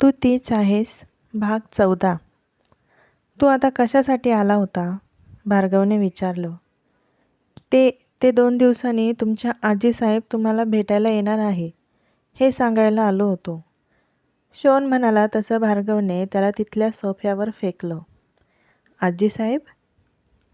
तू तीच आहेस भाग चौदा. तू आता कशासाठी आला होता? भार्गवने विचारलं. ते ते दोन दिवसांनी तुमच्या आजीसाहेब तुम्हाला भेटायला येणार आहे हे सांगायला आलो होतो. शोन म्हणाला तसं भार्गवने त्याला तिथल्या सोफ्यावर फेकलं. आजीसाहेब?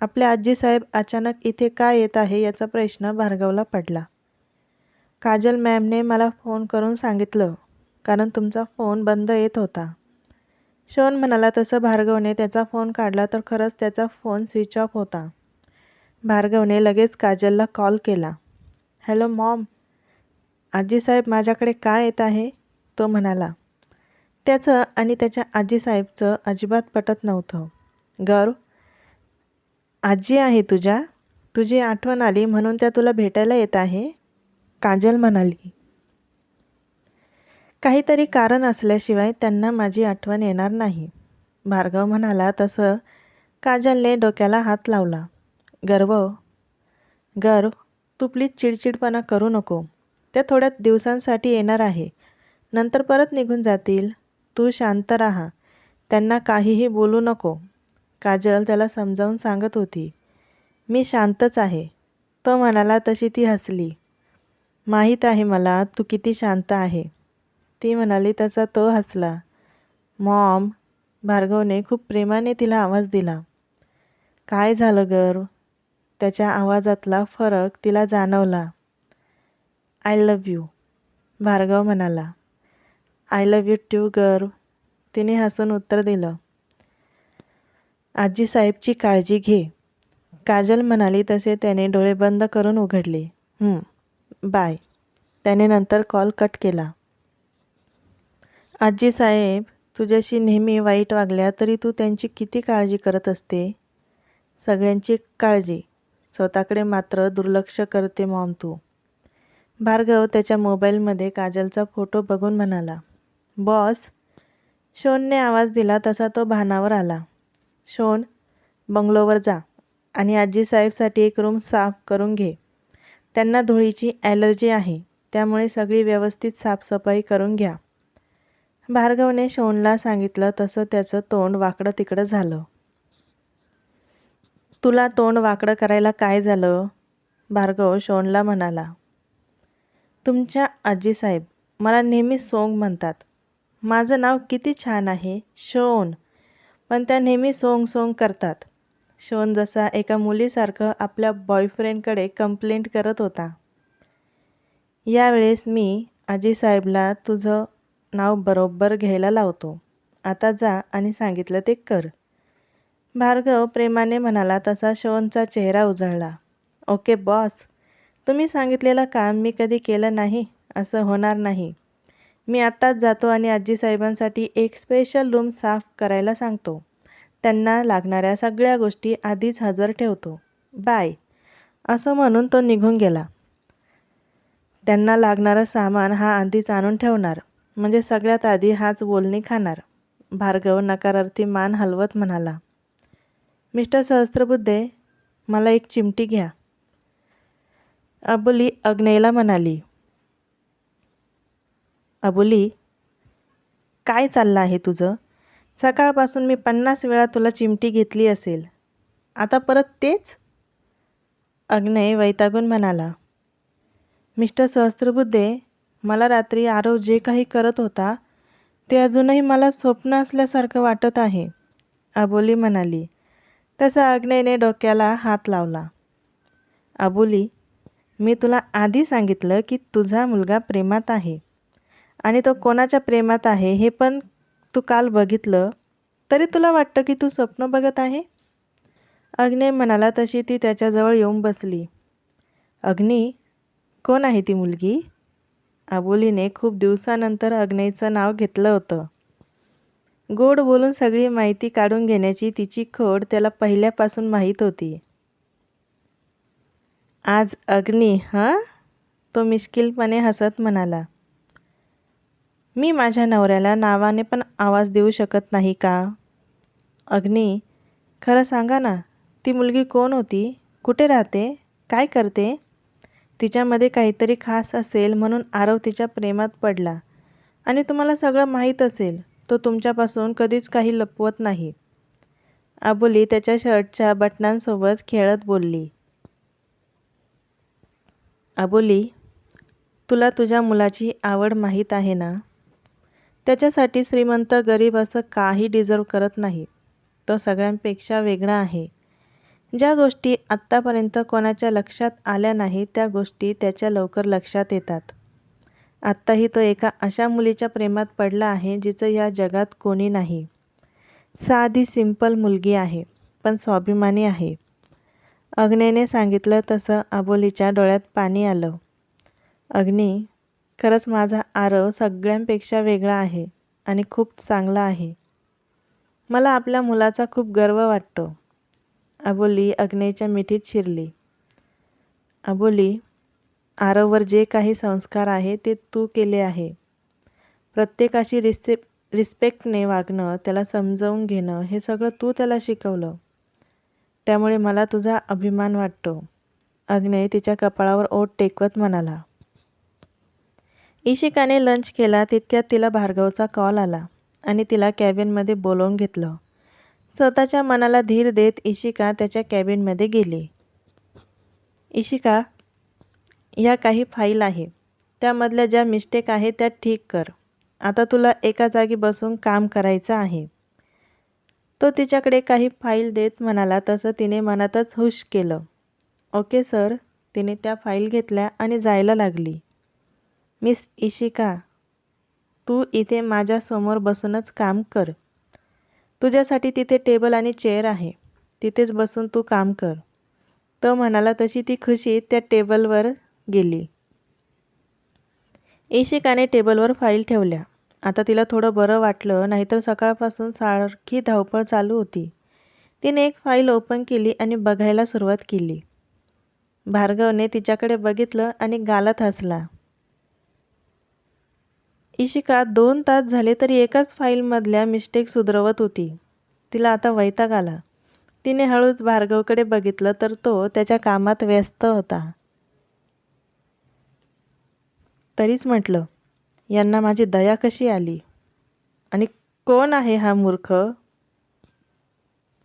आपल्या आजीसाहेब अचानक इथे का येत आहे याचा प्रश्न भार्गवला पडला. काजल मॅमने मला फोन करून सांगितलं कारण तुमचा फोन बंद येत होता. शोन म्हणाला तसं भार्गवने त्याचा फोन काढला तर खरंच त्याचा फोन स्विच ऑफ होता. भार्गवने लगेच काजलला कॉल केला. हॅलो मॉम आजीसाहेब माझ्याकडे काय येत आहे? तो म्हणाला. त्याचं आणि त्याच्या आजीसाहेबचं अजिबात पटत नव्हतं. गौरव आजी आहे तुझ्या? तुझी आठवण आली म्हणून त्या तुला भेटायला येत आहे? काजल म्हणाली. काहीतरी कारण असल्याशिवाय त्यांना माझी आठवण येणार नाही. भार्गव म्हणाला तसं काजलने डोक्याला हात लावला. गर्व गर्व तू प्लीज चिडचिडपणा करू नको. त्या थोड्या दिवसांसाठी येणार आहे. नंतर परत निघून जातील. तू शांत राहा. त्यांना काहीही बोलू नको. काजल त्याला समजावून सांगत होती. मी शांतच आहे. तो म्हणाला तशी ती हसली. माहीत आहे मला तू किती शांत आहे. ती म्हणाली तसा तो हसला. मॉम भार्गवने खूप प्रेमाने तिला आवाज दिला. काय झालं गर्व त्याच्या आवाजातला फरक तिला जाणवला. आय लव यू भार्गव म्हणाला. आय लव यू ट्यू गर्व तिने हसून उत्तर दिलं. आजीसाहेबची काळजी घे काजल म्हणाली तसे त्याने डोळे बंद करून उघडले. बाय. त्याने नंतर कॉल कट केला. आजी साहेब तुझ्याशी नेहमी वाईट वागल्या तरी तू त्यांची किती काळजी करत असते? सगळ्यांची काळजी. स्वतःकडे मात्र दुर्लक्ष करते मॉम तू. भार्गव त्याच्या मोबाईलमध्ये काजलचा फोटो बघून म्हणाला बॉस शोनने आवाज दिला तसा तो भानावर आला. शोन बंगलोवर जा आणि आजीसाहेबसाठी एक रूम साफ करून घे. त्यांना धुळीची ॲलर्जी आहे त्यामुळे सगळी व्यवस्थित साफसफाई करून घ्या. भार्गवने शोनला सांगितलं तसं त्याचं तोंड वाकडं तिकडं झालं. तुला तोंड वाकडं करायला काय झालं? भार्गव शोनला म्हणाला. तुमच्या आजीसाहेब मला नेहमी सोंग म्हणतात. माझं नाव किती छान आहे शोन. पण त्या नेहमी सोंग सोंग करतात. शोन जसा एका मुलीसारखं आपल्या बॉयफ्रेंडकडे कंप्लेंट करत होता. यावेळेस मी आजीसाहेबला तुझं नाव बरोबर घ्यायला लावतो. आता जा आणि सांगितलं ते कर. भार्गव प्रेमाने म्हणाला तसा शोनचा चेहरा उजळला. Okay boss. तुम्ही सांगितलेलं काम मी कधी केलं नाही असं होणार नाही. मी आत्ताच जातो आणि आजीसाहेबांसाठी एक स्पेशल रूम साफ करायला सांगतो. त्यांना लागणाऱ्या सगळ्या गोष्टी आधीच हजर ठेवतो. बाय. असं म्हणून तो निघून गेला. त्यांना लागणारं सामान हा आधीच आणून ठेवणार. म्हणजे सगळ्यात आधी हाच बोलणी खाणार. भार्गव नकारार्थी मान हलवत म्हणाला. मिस्टर सहस्त्रबुद्धे मला एक चिमटी घ्या. अबुली अग्नेला म्हणाली. अबुली काय चाललं आहे तुझं? सकाळपासून मी पन्नास वेळा तुला चिमटी घेतली असेल. आता परत तेच? अग्नय वैतागून म्हणाला. मिस्टर सहस्त्रबुद्धे मला रात्री आरव जे काही करत होता ते अजूनही मला स्वप्न असल्यासारखं वाटत आहे अबोली म्हणाली. तसा आग्नेयने डोक्याला हात लावला. अबोली मी तुला आधी सांगितलं की तुझा मुलगा प्रेमात आहे आणि तो कोणाच्या प्रेमात आहे हे पण तू काल बघितलं तरी तुला वाटतं की तू स्वप्न बघत आहे? अग्ने म्हणाला तशी ती त्याच्याजवळ येऊन बसली. अग्नी कोण आहे ती मुलगी? अबोलीने खूप दिवसानंतर अग्नेचं नाव घेतलं होतं. गोड बोलून सगळी माहिती काढून घेण्याची तिची खोड त्याला पहिल्यापासून माहीत होती. आज अग्नी हां? तो मिश्किलपणे हसत म्हणाला. मी माझ्या नवऱ्याला नावाने पण आवाज देऊ शकत नाही का? अग्नी खरं सांगा ना ती मुलगी कोण होती? कुठे राहते? काय करते? तिच्यामध्ये काहीतरी खास असेल म्हणून आरव तिच्या प्रेमात पडला. आणि तुम्हाला सगळं माहीत असेल तो तुमच्यापासून कधीच काही लपवत नाही. अबोली त्याच्या शर्टच्या बटनांसोबत खेळत बोलली. अबोली तुला तुझ्या मुलाची आवड माहीत आहे ना? त्याच्यासाठी श्रीमंत गरीब असं काही डिझर्व करत नाही. तो सगळ्यांपेक्षा वेगळा आहे. ज्या गोष्टी आत्तापर्यंत कोणाच्या लक्षात आल्या नाही त्या गोष्टी त्याच्या लवकर लक्षात येतात. आत्ताही तो एका अशा मुलीच्या प्रेमात पडला आहे जिचं या जगात कोणी नाही. साधी सिंपल मुलगी आहे पण स्वाभिमानी आहे. अग्नेने सांगितलं तसं अबोलीच्या डोळ्यात पाणी आलं. अग्नी खरंच माझा आरव सगळ्यांपेक्षा वेगळा आहे आणि खूप चांगला आहे. मला आपल्या मुलाचा खूप गर्व वाटतो. अबोली अग्नेच्या मिठीत शिरली. अबोली आरववर जे काही संस्कार आहे ते तू केले आहे. प्रत्येकाशी रिस्पे रिस्पेक्टने वागणं त्याला समजावून घेणं हे सगळं तू त्याला शिकवलं. त्यामुळे मला तुझा अभिमान वाटतो. अग्ने तिच्या कपाळावर ओठ टेकवत म्हणाला. इशिकाने लंच केला तितक्यात तिला भार्गवचा कॉल आला आणि तिला कॅबिनमध्ये बोलवून घेतलं. स्वतःच्या मनाला धीर देत इशिका त्याच्या कॅबिनमध्ये गेली. इशिका ह्या काही फाईल आहे. त्यामधल्या ज्या मिस्टेक आहे त्या ठीक कर. आता तुला एका जागी बसून काम करायचं आहे. तो तिच्याकडे काही फाईल देत म्हणाला तसं तिने मनातच हुश केलं. Okay sir. तिने त्या फाईल घेतल्या आणि जायला लागली. मिस इशिका तू इथे माझ्यासमोर बसूनच काम कर. तुझ्यासाठी तिथे टेबल आणि चेअर आहे. तिथेच बसून तू काम कर. तो म्हणाला तशी ती खुशी त्या टेबलवर गेली. इशिकाने टेबलवर फाईल ठेवल्या. आता तिला थोडं बरं वाटलं नाहीतर सकाळपासून सारखी धावपळ चालू होती. तिने एक फाईल ओपन केली आणि बघायला सुरुवात केली. भार्गवने तिच्याकडे बघितलं आणि गालात हसला. इशिका दोन तास झाले तरी एकाच फाईलमधल्या मिस्टेक सुधरवत होती. तिला आता वैताग आला. तिने हळूच भार्गवकडे बघितलं तर तो त्याच्या कामात व्यस्त होता. तरीच म्हटलं यांना माझी दया कशी आली? आणि कोण आहे हा मूर्ख?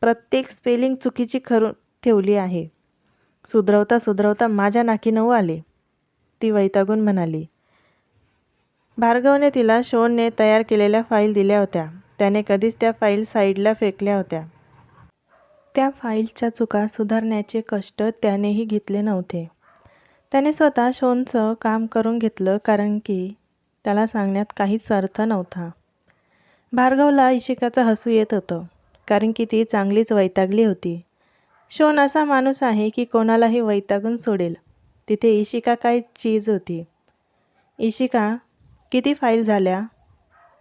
प्रत्येक स्पेलिंग चुकीची खरून ठेवली आहे. सुधरवता सुधरवता माझ्या नाकी नऊ आले. ती वैतागून म्हणाली भार्गवने तिला शोनने तयार केलेल्या फाईल दिल्या होत्या. त्याने कधीच त्या फाईल साईडला फेकल्या होत्या. त्या फाईलच्या चुका सुधारण्याचे कष्ट त्यानेही घेतले नव्हते. त्याने स्वतः शोनचं काम करून घेतलं कारण की त्याला सांगण्यात काहीच अर्थ नव्हता. भार्गवला इशिकाचं हसू येत होतं कारण की ती चांगलीच वैतागली होती. शोन असा माणूस आहे की कोणालाही वैतागून सोडेल. तिथे इशिका काय चीज होती? इशिका किती फाईल झाल्या?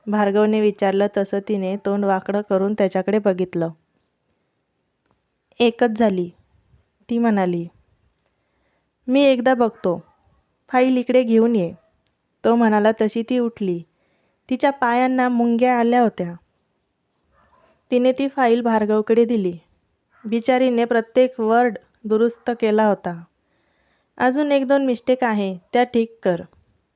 भार्गवने विचारलं तसं तिने तोंड वाकडं करून त्याच्याकडे बघितलं. एकच झाली. ती म्हणाली मी एकदा बघतो. फाईल इकडे घेऊन ये. तो म्हणाला तशी ती उठली. तिच्या पायांना मुंग्या आल्या होत्या. तिने ती फाईल भार्गवकडे दिली. बिचारीने प्रत्येक वर्ड दुरुस्त केला होता. अजून एक दोन मिस्टेक आहे त्या ठीक कर.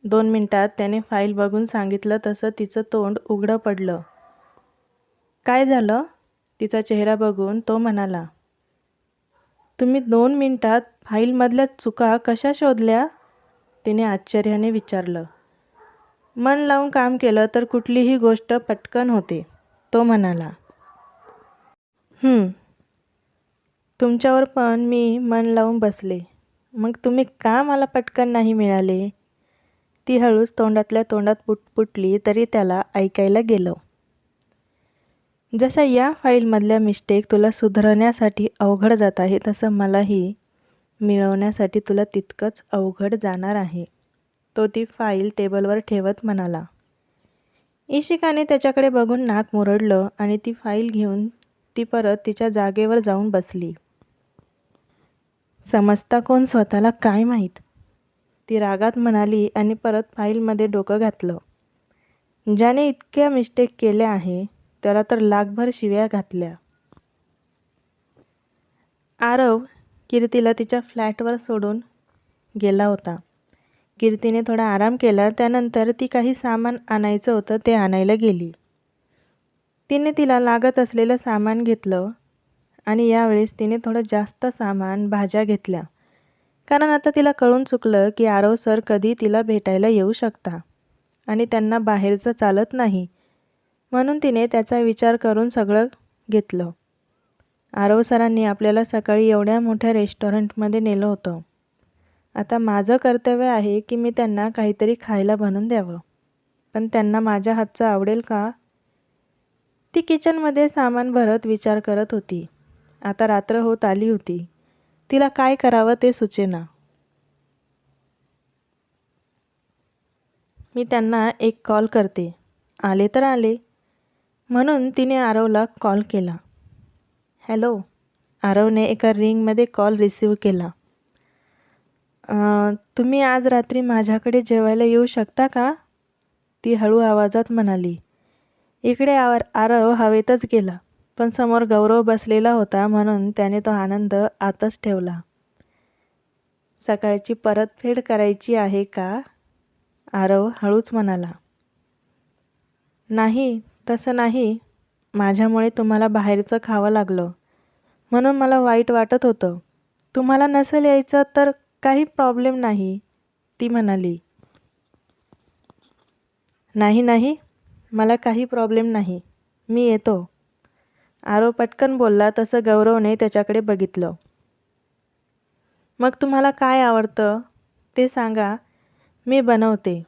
दोन मिनिटात त्याने फाईल बघून सांगितलं तसं तिचं तोंड उघडं पडलं. काय झालं? तिचा चेहरा बघून तो म्हणाला. तुम्ही दोन मिनिटात फाईलमधल्या चुका कशा शोधल्या? तिने आश्चर्याने विचारलं. मन लावून काम केलं तर कुठलीही गोष्ट पटकन होते तो म्हणाला. तुमच्यावर पण मी मन लावून बसले. मग तुम्ही का मला पटकन नाही मिळाले? ती हळूच तोंडातल्या तोंडात पुटपुटली तरी त्याला ऐकायला गेलं. जसा या फाईलमधल्या मिस्टेक तुला सुधारण्यासाठी अवघड जात आहे तसं मलाही मिळवण्यासाठी तुला तितकंच अवघड जाणार आहे. तो ती फाईल टेबलवर ठेवत म्हणाला. इशिकाने त्याच्याकडे बघून नाक मुरडलं आणि ती फाईल घेऊन ती परत तिच्या जागेवर जाऊन बसली. समजता कोण स्वतःला काय माहीत? ती रागात म्हणाली आणि परत फाईलमध्ये डोकं घातलं. ज्याने इतक्या मिस्टेक केल्या आहे त्याला तर लाखभर शिव्या घातल्या. आरव कीर्तीला तिच्या फ्लॅटवर सोडून गेला होता. कीर्तीने थोडा आराम केला त्यानंतर ती काही सामान आणायचं होतं ते आणायला गेली. तिने तिला लागत असलेलं सामान घेतलं आणि यावेळेस तिने थोडं जास्त सामान भाज्या घेतल्या. कारण आता तिला कळून चुकलं की आरव सर कधी तिला भेटायला येऊ शकता. आणि त्यांना बाहेरचं चालत नाही. म्हणून तिने त्याचा विचार करून सगळं घेतलं. आरव सरांनी आपल्याला सकाळी एवढ्या मोठ्या रेस्टॉरंटमध्ये नेलं होतं. आता माझं कर्तव्य आहे की मी त्यांना काहीतरी खायला बनवून द्यावं. पण त्यांना माझ्या हातचं आवडेल का? ती किचनमध्ये सामान भरत विचार करत होती. आता रात्र होत आली होती. तिला काय करावं ते सुचेना. मी त्यांना एक कॉल करते. आले तर आले. म्हणून तिने आरवला कॉल केला. हॅलो आरवने एका रिंगमध्ये कॉल रिसीव केला. तुम्ही आज रात्री माझ्याकडे जेवायला येऊ शकता का? ती हळू आवाजात म्हणाली. इकडे आवर आरव हवेतच गेला. पण समोर गौरव बसलेला होता म्हणून त्याने तो आनंद आतच ठेवला. सकाळची परतफेड करायची आहे का? आरव हळूच म्हणाला. नाही तसं नाही. माझ्यामुळे तुम्हाला बाहेरचं खावं लागलं. म्हणून मला वाईट वाटत होतं. तुम्हाला नसेल यायचं तर काही प्रॉब्लेम नाही ती म्हणाली. नाही नाही. मला काही प्रॉब्लेम नाही. मी येतो. आरो पटकन बोलला तसं गौरवने त्याच्याकडे बघितलं. मग तुम्हाला काय आवडतं? ते सांगा मी बनवते.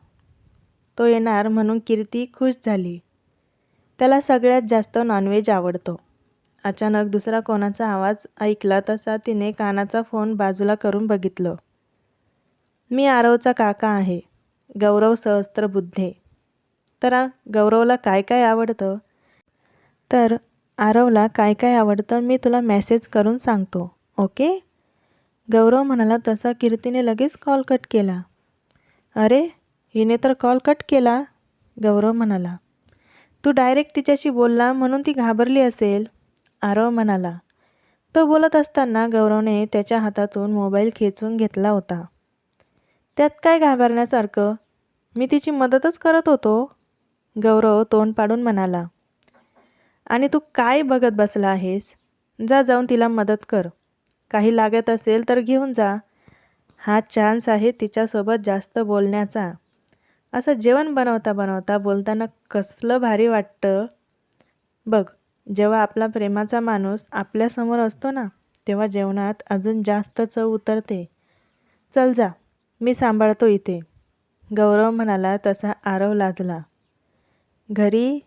तो येणार म्हणून कीर्ती खुश झाली. त्याला सगळ्यात जास्त नॉनव्हेज आवडतो. अचानक दुसरा कोणाचा आवाज ऐकला तसा तिने कानाचा फोन बाजूला करून बघितलं. मी आरवचा काका आहे. गौरव सहस्त्रबुद्धे. तर गौरवला काय काय आवडतं? तर आरवला काय काय आवडतं मी तुला मेसेज करून सांगतो ओके? गौरव म्हणाला तसा कीर्तीने लगेच कॉल कट केला. अरे हिने तर कॉल कट केला? गौरव म्हणाला. तू डायरेक्ट तिच्याशी बोलला म्हणून ती घाबरली असेल? आरव म्हणाला. तो बोलत असताना गौरवने त्याच्या हातातून मोबाईल खेचून घेतला होता. त्यात काय घाबरण्यासारखं? मी तिची मदतच करत होतो? गौरव तोंड पाडून म्हणाला. आणि तू काय बघत बसला आहेस? जा जाऊन तिला मदत कर. काही लागत असेल तर घेऊन जा. हा चान्स आहे तिच्यासोबत जास्त बोलण्याचा. असं जेवण बनवता बनवता बोलताना कसलं भारी वाटतं? बघ जेव्हा आपला प्रेमाचा माणूस आपल्यासमोर असतो ना तेव्हा जेवणात अजून जास्त चव उतरते. चल जा मी सांभाळतो इथे. गौरव म्हणाला तसा आरव लाजला. घरी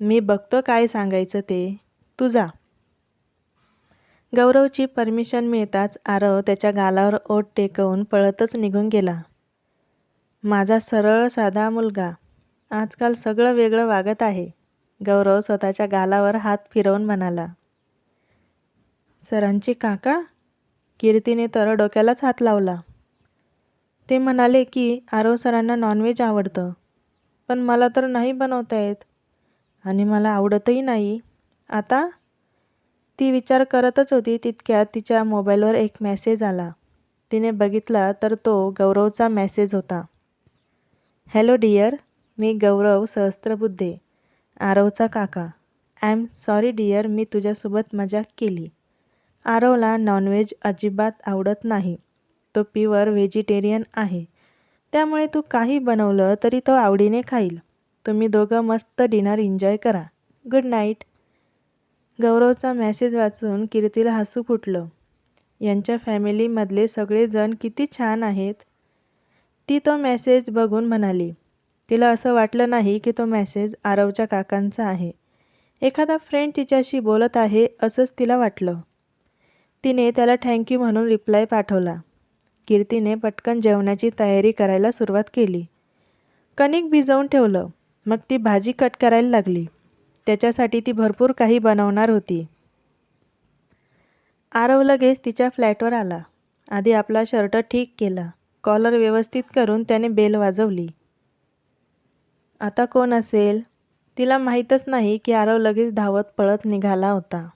मी बघतो काय सांगायचं ते. तू जा. गौरवची परमिशन मिळताच आरव त्याच्या गालावर ओट टेकवून पळतच निघून गेला. माझा सरळ साधा मुलगा. आजकाल सगळं वेगळं वागत आहे. गौरव स्वतःच्या गालावर हात फिरवून म्हणाला. सरांची काका? कीर्तीने तर डोक्यालाच हात लावला. ते म्हणाले की आरव सरांना नॉनव्हेज आवडतं. पण मला तर नाही बनवता येत. आणि मला आवडतही नाही. आता ती विचार करतच होती तितक्यात तिच्या मोबाईलवर एक मेसेज आला. तिने बघितला तर तो गौरवचा मेसेज होता. हॅलो डियर मी गौरव सहस्त्रबुद्धे आरवचा काका. आय एम सॉरी डियर मी तुझ्यासोबत मजाक केली. आरवला नॉनव्हेज अजिबात आवडत नाही. तो प्युअर व्हेजिटेरियन आहे. त्यामुळे तू काही बनवलं तरी तो आवडीने खाईल. तुम्ही दोघं मस्त डिनर एन्जॉय करा. Good night. गौरवचा मेसेज वाचून कीर्तीला हसू फुटलं. यांच्या फॅमिलीमधले सगळेजण किती छान आहेत. ती तो मेसेज बघून म्हणाली तिला असं वाटलं नाही की तो मेसेज आरवच्या काकांचा आहे. एखादा फ्रेंड तिच्याशी बोलत आहे असंच तिला वाटलं. तिने त्याला थँक्यू म्हणून रिप्लाय पाठवला. कीर्तीने पटकन जेवणाची तयारी करायला सुरुवात केली. कणिक भिजवून ठेवलं. मग ती भाजी कट करायला लागली. त्याच्यासाठी ती भरपूर काही बनवणार होती. आरव लगेच तिच्या फ्लॅटवर आला. आधी आपला शर्ट ठीक केला. कॉलर व्यवस्थित करून त्याने बेल वाजवली. आता कोण असेल? तिला माहीतच नाही की आरव लगेच धावत पळत निघाला होता.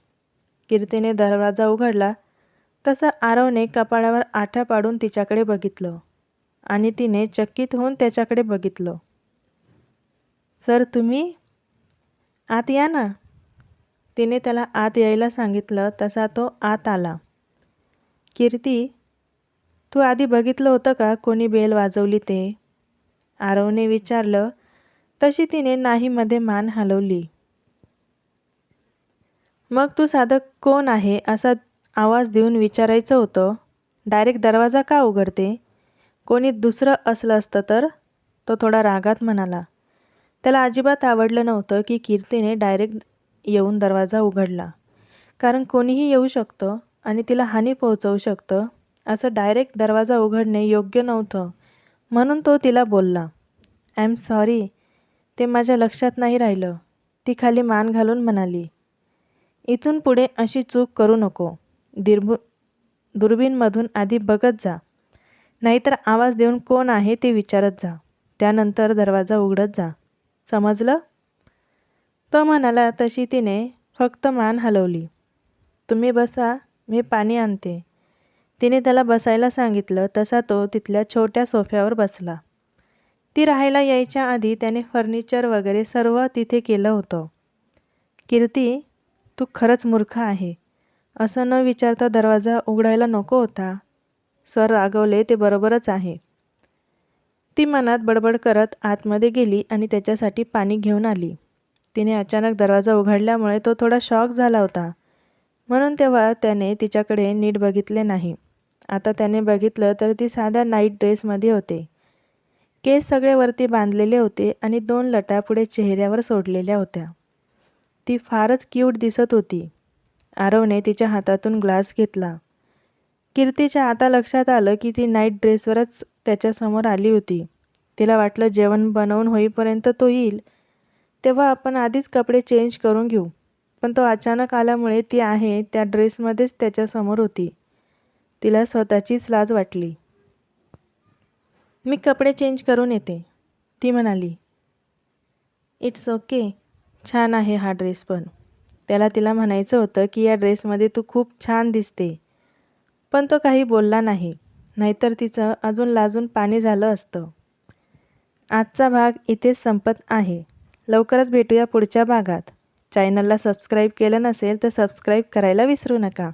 कीर्तीने दरवाजा उघडला. तसं आरवने कपाळावर आठ्या पाडून तिच्याकडे बघितलं. आणि तिने चकित होऊन त्याच्याकडे बघितलं. सर तुम्ही आत या ना. तिने त्याला आत यायला सांगितलं तसा तो आत आला. कीर्ती तू आधी बघितलं होतं का कोणी बेल वाजवली ते? आरवने विचारलं तशी तिने नाहीमध्ये मान हलवली. मग तू साधं कोण आहे असा आवाज देऊन विचारायचं होतं. डायरेक्ट दरवाजा का उघडते? कोणी दुसरं असलं असतं तर? तो थोडा रागात म्हणाला. त्याला अजिबात आवडलं नव्हतं की कीर्तीने डायरेक्ट येऊन दरवाजा उघडला. कारण कोणीही येऊ शकतं आणि तिला हानी पोहोचवू शकतं असं डायरेक्ट दरवाजा उघडणे योग्य नव्हतं. म्हणून तो तिला बोलला आय एम सॉरी ते माझ्या लक्षात नाही राहिलं. ती खाली मान घालून म्हणाली इथून पुढे अशी चूक करू नको. दिरबु दुर्बीणमधून आधी बघत जा. नाहीतर आवाज देऊन कोण आहे ते विचारत जा. त्यानंतर दरवाजा उघडत जा. समजलं? तो म्हणाला तशी तिने फक्त मान हलवली. तुम्ही बसा मी पाणी आणते. तिने त्याला बसायला सांगितलं तसा तो तिथल्या छोट्या सोफ्यावर बसला. ती राहायला यायच्या आधी त्याने फर्निचर वगैरे सर्व तिथे केलं होतं. कीर्ती तू खरंच मूर्ख आहे. असं न विचारता दरवाजा उघडायला नको होता. सर रागवले ते बरोबरच आहे. ती मनात बडबड करत आतमध्ये गेली आणि त्याच्यासाठी पाणी घेऊन आली. तिने अचानक दरवाजा उघडल्यामुळे तो थोडा शॉक झाला होता. म्हणून तेव्हा त्याने तिच्याकडे नीट बघितले नाही. आता त्याने बघितलं तर ती साध्या नाईट ड्रेसमध्ये होते. केस सगळे वरती बांधलेले होते आणि दोन लटा पुढे चेहऱ्यावर सोडलेल्या होत्या. ती फारच क्यूट दिसत होती. आरवने तिच्या हातातून ग्लास घेतला. कीर्तीच्या आता लक्षात आलं की ती नाईट ड्रेसवरच त्याच्यासमोर आली होती. तिला वाटलं जेवण बनवून होईपर्यंत तो येईल. तेव्हा आपण आधीच कपडे चेंज करून घेऊ. पण तो अचानक आल्यामुळे ती आहे त्या ड्रेसमध्येच त्याच्यासमोर होती. तिला स्वतःचीच लाज वाटली. मी कपडे चेंज करून येते ती म्हणाली. इट्स ओके छान आहे हा ड्रेस पण. त्याला तिला म्हणायचं होतं की या ड्रेसमध्ये तू खूप छान दिसते. पण तो काही बोलला नाही. नाहीतर तिचं अजून लाजून पाणी झालं असतं. आजचा भाग इथेच संपत आहे. लवकरच भेटूया पुढच्या भागात. चॅनलला सबस्क्राईब केलं नसेल तर सबस्क्राईब करायला विसरू नका.